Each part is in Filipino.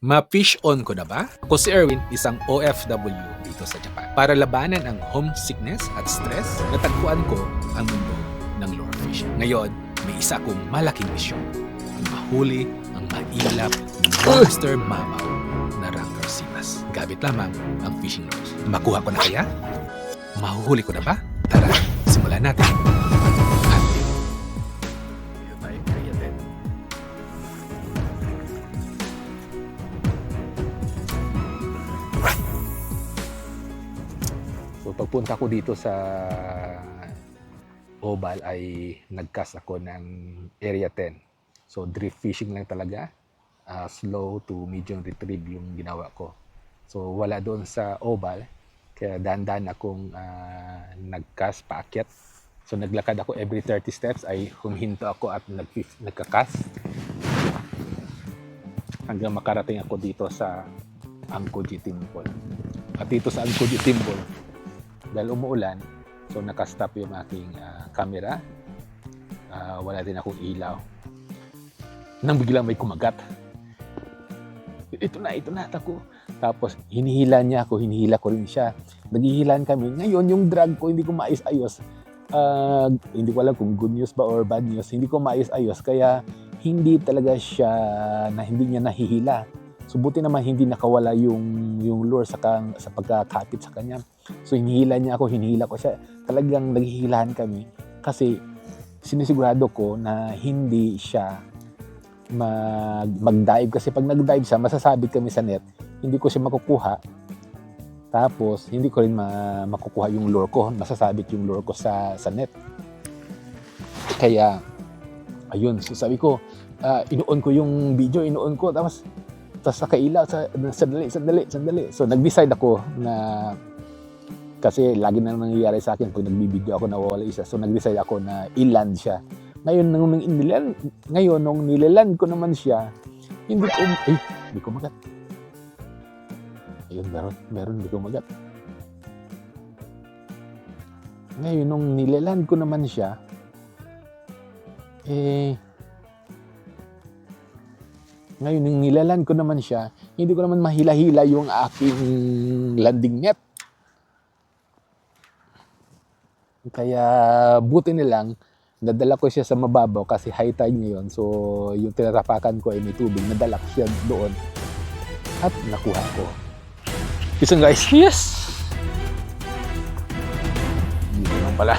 Ma-fish on ko na ba? Ako si Erwin, isang OFW dito sa Japan. Para labanan ang homesickness at stress, natagpuan ko ang mundo ng lure fishing. Ngayon, may isa kong malaking misyon. Ang mahuli ang mailap ng monster mamaw na Ranger Simas. Gamit lamang ang fishing lures. Makuha ko na kaya? Mahuhuli ko na ba? Tara, simulan natin. Pagpunta ko dito sa Oval ay nagcast ako ng Area 10. So drift fishing lang talaga. Ah, slow to medium retrieve yung ginawa ko. So wala doon sa Oval. Kaya dandan akong ah, nagcast paakyat. So naglakad ako every 30 steps ay huminto ako at nag nagkakas. Hanggang makarating ako dito sa Angkoji Temple. At dito sa Angkoji Temple, dahil umuulan, so nakastop yung aking ah, camera. Ah, wala din akong ilaw. Nang biglang may kumagat. Ito na, ito na, tako. Tapos hinihila niya ako, hinihila ko rin siya. Naghihilan kami. Ngayon, yung drag ko, hindi ko maayos-ayos. Ah, hindi ko alam kung good news ba or bad news. Hindi ko maayos-ayos. Kaya hindi talaga siya na hindi niya nahihila. So buti naman hindi nakawala yung yung lure sa kang, sa pagkakapit sa kanya. So hinihila niya ako, hinihila ko siya. Talagang naghihilahan kami kasi sinisigurado ko na hindi siya mag, mag-dive kasi pag nag-dive siya, masasabit kami sa net, hindi ko siya makukuha. Tapos, hindi ko rin ma- makukuha yung lure ko, masasabit yung lure ko sa, sa net. Kaya, ayun, so sabi ko, ah, inuon ko yung video, inuon ko, tapos, tapos nakailaw, sa, sandali, sandali, sandali. So, nag-decide ako na, kasi lagi na nangyayari sa akin pag nagbibideo ako nawawala isa. So, nag-decide ako na iland siya. Ngayon, nung nilan, ngayon, nung nilaland ko naman siya, hindi ko, ay, hindi ko magat. Ayun, meron, meron, hindi ko magat. Ngayon, nung nilaland ko naman siya, eh, ngayon, nung nilaland ko naman siya, hindi ko naman mahila-hila yung aking landing net. Kaya buti na lang, nadala ko siya sa mababaw kasi high tide ngayon. So, yung tinatapakan ko ay may tubig. Nadala ko siya doon. At nakuha ko. Isa guys. Yes! Dito naman pala.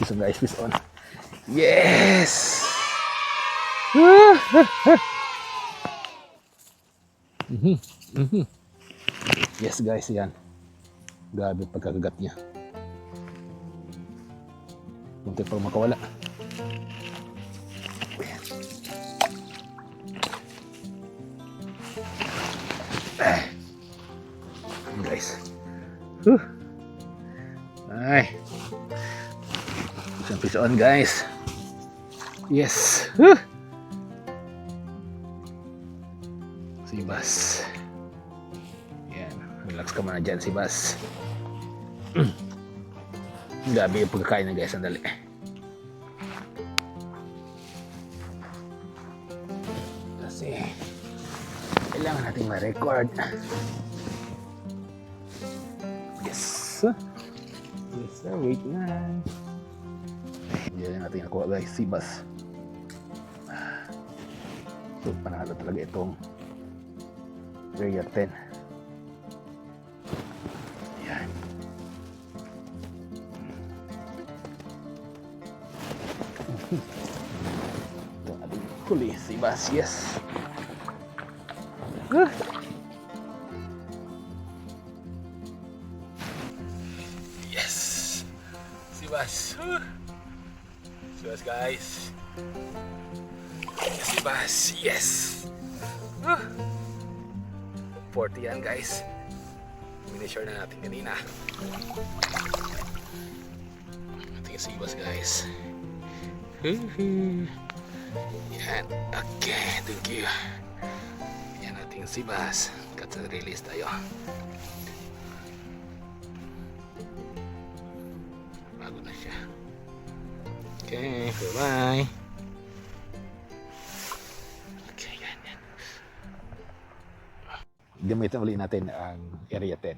Isa guys, fish on. Yes! Yes guys, yan. Grabe pagkakagat niya. Munti pa makawala. Guys. Huh. Ay. Isang piso on guys. Yes. Si Bas. Yan. Relax ka muna dyan si Bas. Gabi yung pagkakain na guys. Sandali. Kasi kailangan natin ma-record. Yes. Yes sir. Wait na. Na natin nakuha guys. Si Bas. So panalo talaga itong Area 10. Yan. Ito ating huli, si Bas, yes. Ah. Yes! Si Bas. Ah. Si Bas, guys. Si Bas, yes! Ah. 40 yan guys. Minishare na natin kanina. Ating sibas guys. Yan. Okay. Thank you. Yan ating sibas. Cut and release tayo. Bago na siya. Okay. Bye-bye. Gamitin ulit natin ang area 10.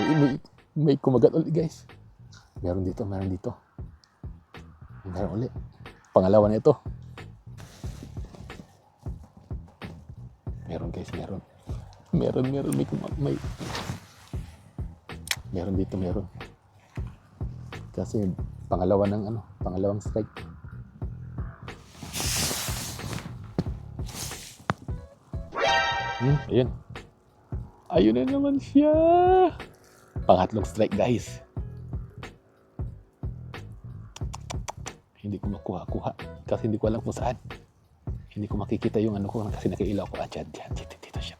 May, may, may kumagat ulit guys. Meron dito, meron dito. Meron ulit. Pangalawa na ito. Meron guys, meron. Meron, meron. May, kuma- may, meron dito, meron. Kasi pangalawa ng ano, pangalawang strike. Hmm, ayun. Ayun na naman siya. Pangatlong strike, guys. Hindi ko makuha-kuha kasi hindi ko alam kung saan. Hindi ko makikita yung ano ko kasi nakailaw ko. Ah, dyan, dyan, dito, dito siya,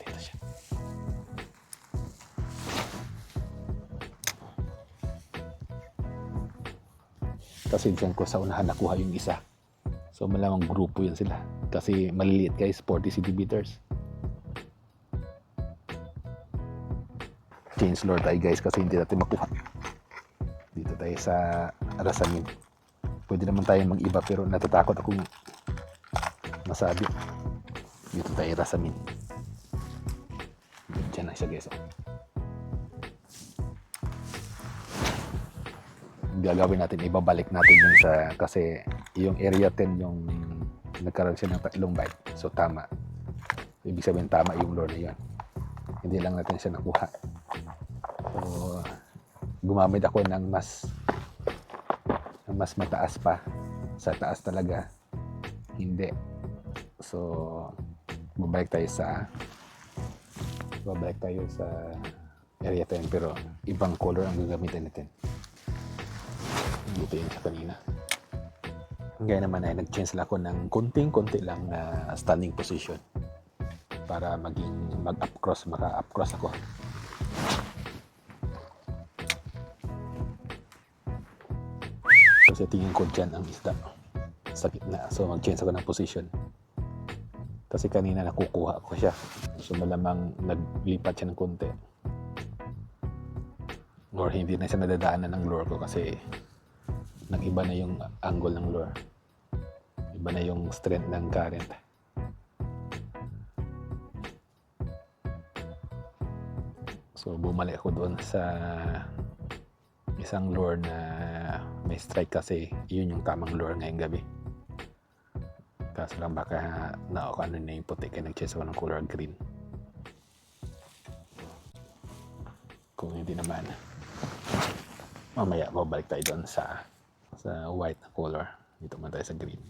dyan ko sa unahan nakuha yung isa. So malamang grupo yun sila. Kasi maliliit guys, 40 centimeters. Change lure tayo guys kasi hindi natin makuha. Dito tayo sa Rasamin. Pwede naman tayo mag-iba pero natatakot akong masabi. Dito tayo Rasamin. Diyan na siya guys. oh. Gagawin natin, ibabalik natin yung sa, kasi yung area 10 yung nagkaroon siya ng tatlong bite. So tama. Ibig sabihin tama yung lure na yun. Hindi lang natin siya nakuha. So, gumamit ako ng mas mas mataas pa. Sa taas talaga. Hindi. So, babalik tayo sa babalik tayo sa area 10 pero ibang color ang gagamitin natin dito yun sa kanina. Ngayon naman ay nag-change lang ako ng konting-konti lang na standing position para maging mag-up cross, maka-up cross ako. So sa tingin ko dyan ang isda sa gitna. So mag-change ako ng position. Kasi kanina nakukuha ko siya. So malamang naglipat siya ng konti. Or hindi na siya nadadaanan ng lure ko kasi nang iba na yung angle ng lure. Iba na yung strength ng current. So bumalik ako doon sa isang lure na may strike kasi yun yung tamang lure ngayong gabi. Kaso lang baka na ano na yung puti kaya nag-chase ako ng color green. Kung hindi naman, mamaya babalik tayo doon sa sa white na color. Dito man tayo sa green.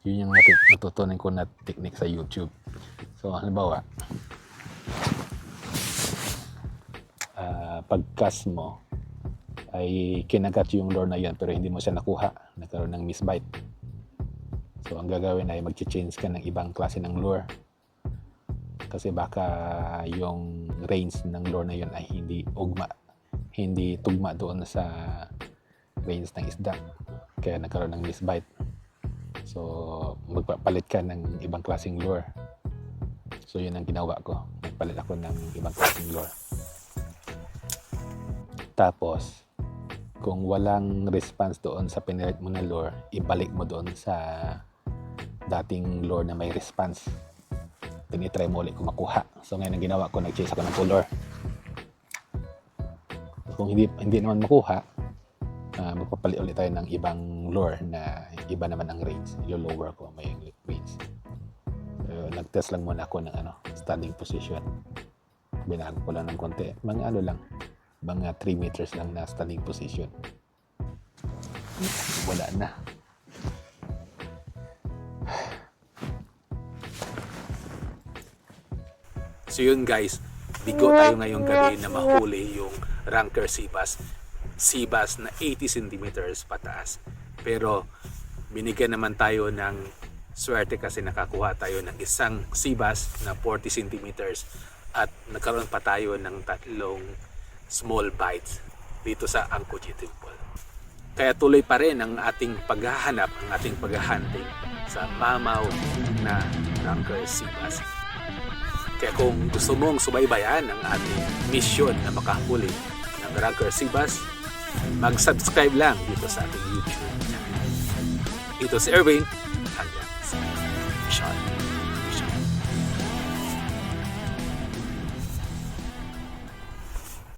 Yun yung natu- natutunan ko na technique sa YouTube. So, halimbawa, ah pag-cast mo, ay kinagat yung lure na yan pero hindi mo siya nakuha. Nagkaroon ng misbite. So, ang gagawin ay mag-change ka ng ibang klase ng lure. Kasi baka yung range ng lure na yun ay hindi ugma hindi tugma doon sa range ng isda. Kaya nagkaroon ng misbite. So, magpapalit ka ng ibang klaseng lure. So, yun ang ginawa ko. Nagpalit ako ng ibang klaseng lure. Tapos, kung walang response doon sa pinilit mo na lure, ibalik mo doon sa dating lure na may response. Tinitry mo ulit kung makuha. So, ngayon ang ginawa ko, nag-chase ako ng color kung hindi hindi naman makuha, uh, magpapalit ulit tayo ng ibang lure na iba naman ang range. I-lower ko may range. So, nag-test lang muna ako ng ano, standing position. Binago ko lang ng konti. Mga ano lang, mga 3 meters lang na standing position. Wala na. So yun guys, bigo tayo ngayong gabi na mahuli yung ranker sibas sibas na 80 centimeters pataas. Pero binigyan naman tayo ng swerte kasi nakakuha tayo ng isang sibas na 40 centimeters at nagkaroon pa tayo ng tatlong small bites dito sa Angkoji Temple. Kaya tuloy pa rin ang ating paghahanap ang ating paghahunting sa mamaw na ranker sibas kaya kung gusto mong subaybayan ang ating mission na makahuli ng Ranker Sibas, mag-subscribe lang dito sa ating YouTube. Ito si Erwin.